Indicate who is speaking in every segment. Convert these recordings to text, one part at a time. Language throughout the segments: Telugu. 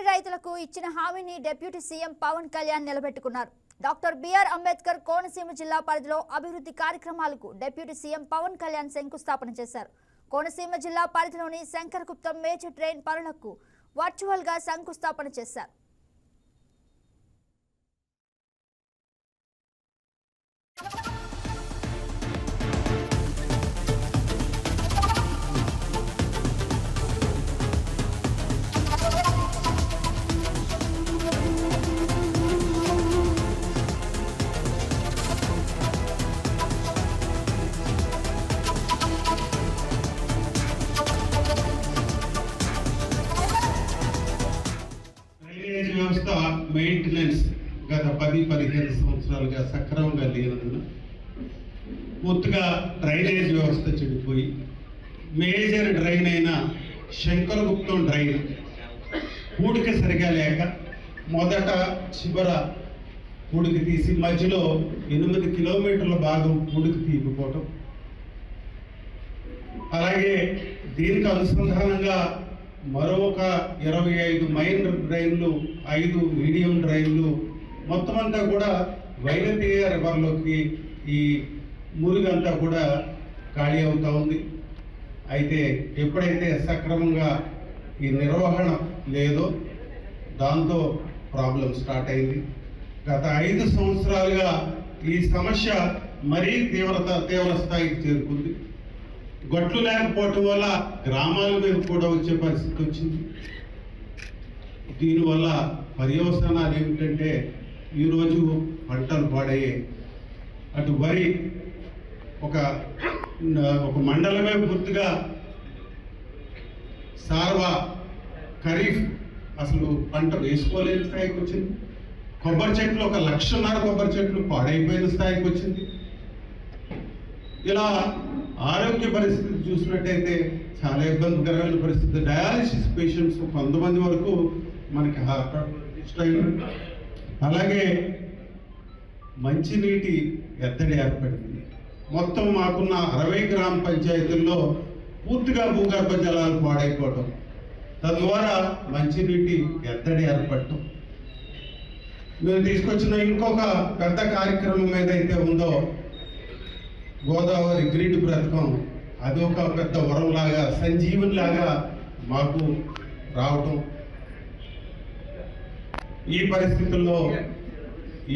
Speaker 1: వరి రైతులకు ఇచ్చిన హామీని డిప్యూటీ సీఎం పవన్ కళ్యాణ్ నిలబెట్టుకున్నారు. డాక్టర్ బిఆర్ అంబేద్కర్ కోనసీమ జిల్లా పరిధిలో అభివృద్ధి కార్యక్రమాలకు డిప్యూటీ సీఎం పవన్ కళ్యాణ్ శంకుస్థాపన చేశారు. కోనసీమ జిల్లా పరిధిలోని శంకర్గుప్త మేజర్ ట్రైన్ పనులకు వర్చువల్గా శంకుస్థాపన చేశారు.
Speaker 2: వ్యవస్థ మెయింటెనెన్స్ గత పది పదిహేను సంవత్సరాలుగా సక్రమంగా లేనందున పూర్తిగా డ్రైనేజ్ వ్యవస్థ చెడిపోయి మేజర్ డ్రైన్ అయిన శంకరగుప్తం డ్రైన్ కూడిక సరిగా లేక మొదట చివర కూడిక తీసి మధ్యలో ఎనిమిది కిలోమీటర్ల భాగం కూడిక తీయకపోవటం. అలాగే దీనికి అనుసంధానంగా మరొక ఇరవై ఐదు మైన్ డ్రైన్లు ఐదు మీడియం డ్రైన్లు మొత్తం అంతా కూడా వైనతీయ రివర్లోకి ఈ మురుగంతా కూడా ఖాళీ అవుతూ ఉంది. అయితే ఎప్పుడైతే సక్రమంగా ఈ నిర్వహణ లేదో దాంతో ప్రాబ్లం స్టార్ట్ అయింది. గత ఐదు సంవత్సరాలుగా ఈ సమస్య మరీ తీవ్రత తీవ్ర స్థాయికి చేరుకుంది. గట్లు లేకపోవటం వల్ల గ్రామాల మీద కూడా వచ్చే పరిస్థితి వచ్చింది. దీనివల్ల పర్యవసానాలు ఏమిటంటే ఈరోజు పంటలు పాడయ్యాయి అటు వరి ఒక ఒక మండలమే పూర్తిగా సార్వా ఖరీఫ్ అసలు పంట వేసుకోలేని స్థాయికి వచ్చింది. కొబ్బరి చెట్లు ఒక లక్షన్నర కొబ్బరి చెట్లు పాడైపోయిన స్థాయికి వచ్చింది. ఇలా ఆరోగ్య పరిస్థితి చూసినట్టయితే చాలా ఇబ్బందికరమైన పరిస్థితి. డయాలసిస్ పేషెంట్స్ కొంతమంది వరకు మనకి హార్ట్ అయింది అలాగే మంచినీటి ఎత్తడి ఏర్పడింది. మొత్తం మాకున్న అరవై గ్రామ పంచాయతీల్లో పూర్తిగా భూగర్భ జలాలు పాడైపోవటం తద్వారా మంచినీటి ఎత్తడి ఏర్పడటం. మేము తీసుకొచ్చిన ఇంకొక పెద్ద కార్యక్రమం ఏదైతే ఉందో గోదావరి గ్రీడ్ బ్రతకం అది ఒక పెద్ద వరంలాగా సంజీవునిలాగా మాకు రావటం. ఈ పరిస్థితుల్లో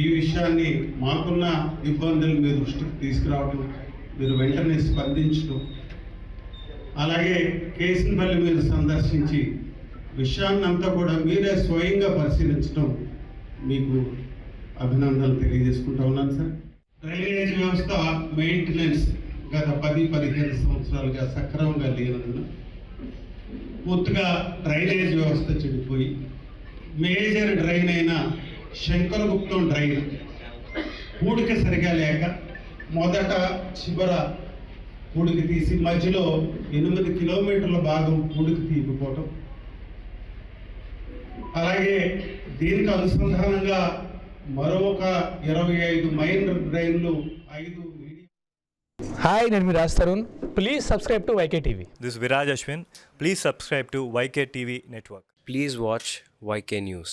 Speaker 2: ఈ విషయాన్ని మాకున్న ఇబ్బందులు మీ దృష్టికి తీసుకురావటం మీరు వెంటనే స్పందించడం అలాగే కేసినపల్లి మీరు సందర్శించి విషయాన్నంతా కూడా మీరే స్వయంగా పరిశీలించడం మీకు అభినందనలు తెలియజేసుకుంటా ఉన్నాను సార్. డ్రైనేజ్ వ్యవస్థ మెయింటెనెన్స్ గత పది పదిహేను సంవత్సరాలుగా సక్రమంగా లేనందున పూర్తిగా డ్రైనేజ్ వ్యవస్థ చెడిపోయి మేజర్ డ్రైన్ అయిన శంకరగుప్తం డ్రైన్ పూడిక సరిగా లేక మొదట చివర పూడిక తీసి మధ్యలో ఎనిమిది కిలోమీటర్ల భాగం పూడిక తీయకపోవటం. అలాగే దీనికి అనుసంధానంగా మరొక ఇరవై ఐదు మైన్ డ్రైన్లు ఐదు
Speaker 3: హాయ్ నేను మీ Raj Tarun please subscribe to VK TV
Speaker 4: This is Viraj Ashwin. Please subscribe to YK TV Network.
Speaker 5: Please watch YK News.